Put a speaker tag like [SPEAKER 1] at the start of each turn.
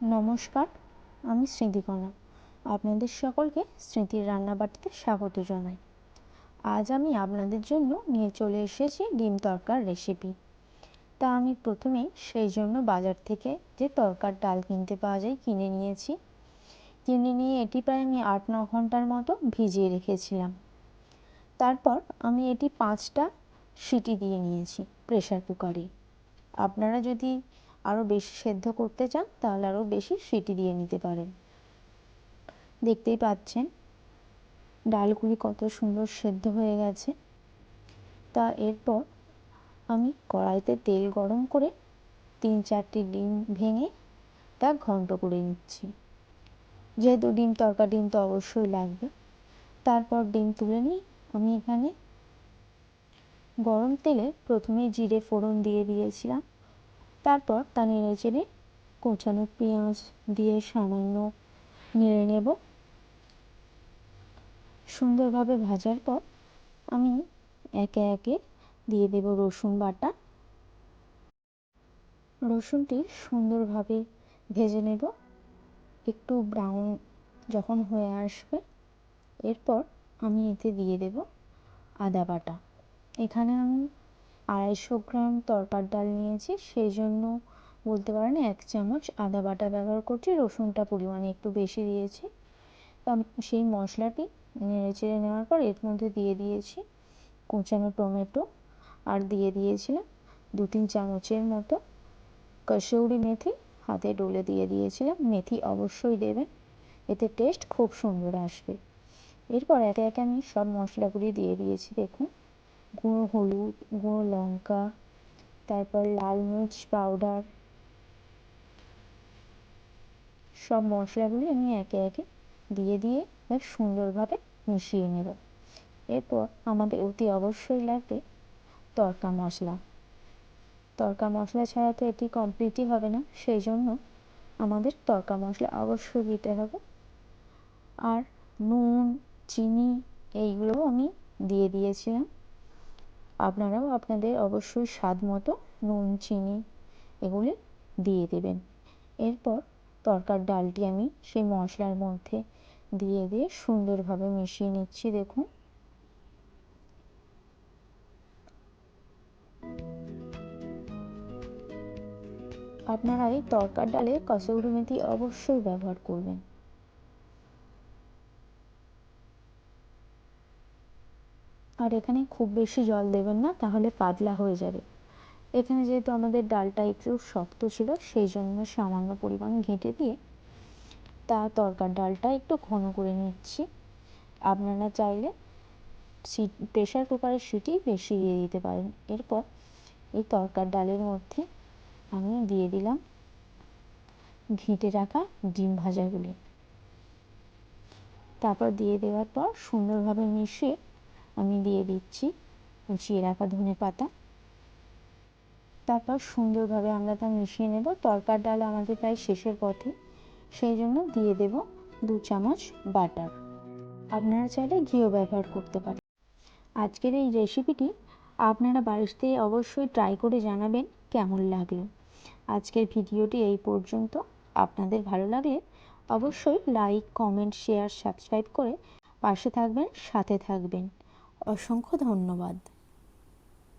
[SPEAKER 1] নমস্কার, আমি স্মৃতিকণা আপনাদের সকলকে স্মৃতির রান্নাবাটিতে স্বাগত জানাই। আজ আমি আপনাদের জন্য নিয়ে চলে এসেছি ডিম তরকার রেসিপি তা আমি প্রথমেই সেই জন্য বাজার থেকে যে তরকার ডাল কিনতে পাওয়া যায় কিনে নিয়েছি। কিনে নিয়ে এটি প্রায় আমি আট, ন ঘণ্টার মতো ভিজিয়ে রেখেছিলাম। তারপর আমি এটি পাঁচটা সিটি দিয়ে নিয়েছি প্রেশার কুকারে। আপনারা যদি আরও বেশি সেদ্ধ করতে চান, তাহলে আরও বেশি সিটি দিয়ে নিতে পারেন। দেখতেই পাচ্ছেন, ডালগুলি কত সুন্দর সেদ্ধ হয়ে গেছে। তা এরপর আমি কড়াইতে তেল গরম করে তিন চারটি ডিম ভেঙে তা ঘন্ট করে নিচ্ছি। যেহেতু ডিম তরকা ডিম তো অবশ্যই লাগবে। তারপর ডিম তুলে নিই। আমি এখানে গরম তেলে প্রথমে জিরে ফোড়ন দিয়ে দিয়েছিলাম। তারপর তা নেড়ে চেড়ে কোচানো পেঁয়াজ দিয়ে সামান্য নেড়ে নেব। সুন্দরভাবে ভাজার পর আমি একে একে দিয়ে দেব রসুন বাটা। রসুনটি সুন্দরভাবে ভেজে নেব। একটু ব্রাউন যখন হয়ে আসবে, এরপর আমি এতে দিয়ে দেব আদা বাটা। এখানে আমি আড়াইশো গ্রাম তরকার ডাল নিয়েছি সেই জন্য বলতে পারেন এক চামচ আদা বাটা ব্যবহার করছি, রসুনটা পরিমাণে একটু বেশি দিয়েছি। সেই মশলাটি নেড়ে চেড়ে নেওয়ার পর এর মধ্যে দিয়ে দিয়েছি কুচানো টমেটো, আর দিয়ে দিয়েছিলাম দু তিন চামচের মতো কসৌরি মেথি, হাতে ডলে দিয়ে দিয়েছিলাম, মেথি অবশ্যই দেবেন, এতে টেস্ট খুব সুন্দর আসবে। এরপর একে একে আমি সব মশলাগুলি দিয়ে দিয়েছি, দেখুন। গুঁড়ো হলুদ, গুঁড়ো লঙ্কা, তারপর লাল মির্চ পাউডার সব মশলাগুলি আমি একে একে দিয়ে দিয়ে বেশ সুন্দরভাবে মিশিয়ে নেব। এরপর আমাদের অতি অবশ্যই লাগবে তরকা মশলা। তরকা মশলা ছাড়া তো এটি কমপ্লিটই হবে না, সেই জন্য আমাদের তরকা মশলা অবশ্যই দিতে হবে। আর নুন, চিনি এইগুলোও আমি দিয়ে দিয়েছিলাম। আপনারাও আপনাদের অবশ্যই স্বাদ মতো নুন, চিনি এগুলি দিয়ে দেবেন। এরপর তরকার ডালটি আমি সেই মশলার মধ্যে দিয়ে দিয়ে সুন্দরভাবে মিশিয়ে নিচ্ছি, দেখুন। আপনারা এই তরকার ডালে কসৌরি মেথি অবশ্যই ব্যবহার করবেন। আর এখানে খুব বেশি জল দেবেন না, তাহলে পাতলা হয়ে যাবে। এখানে যেহেতু আমাদের ডালটা একটু শক্ত ছিল, সেই জন্য সামান্য পরিমাণ ঘেঁটে দিয়ে তা তরকার ডালটা একটু ঘন করে নিচ্ছি। আপনারা চাইলে সিট প্রেশার কুকারের সিটি বেশি দিয়ে দিতে পারেন। এরপর এই তরকার ডালের মধ্যে আমি দিয়ে দিলাম ঘেঁটে রাখা ডিম ভাজাগুলি। তারপর দিয়ে দেওয়ার পর সুন্দরভাবে মিশিয়ে আমি দিয়ে দিচ্ছি কুচিয়ে রাখা ধনে পাতা। তারপর সুন্দরভাবে আমরা তা মিশিয়ে নেব। তরকার ডাল আমাদের প্রায় শেষের পথে। সেই জন্য দিয়ে দেব দু চামচ বাটার। আপনারা চাইলে ঘিও ব্যবহার করতে পারেন। আজকের এই রেসিপিটি আপনারা বাড়িতে অবশ্যই ট্রাই করে জানাবেন কেমন লাগল। আজকের ভিডিওটি এই পর্যন্ত। আপনাদের ভালো লাগলে অবশ্যই লাইক কমেন্ট শেয়ার সাবস্ক্রাইব করে পাশে থাকবেন, সাথে থাকবেন। অসংখ্য ধন্যবাদ।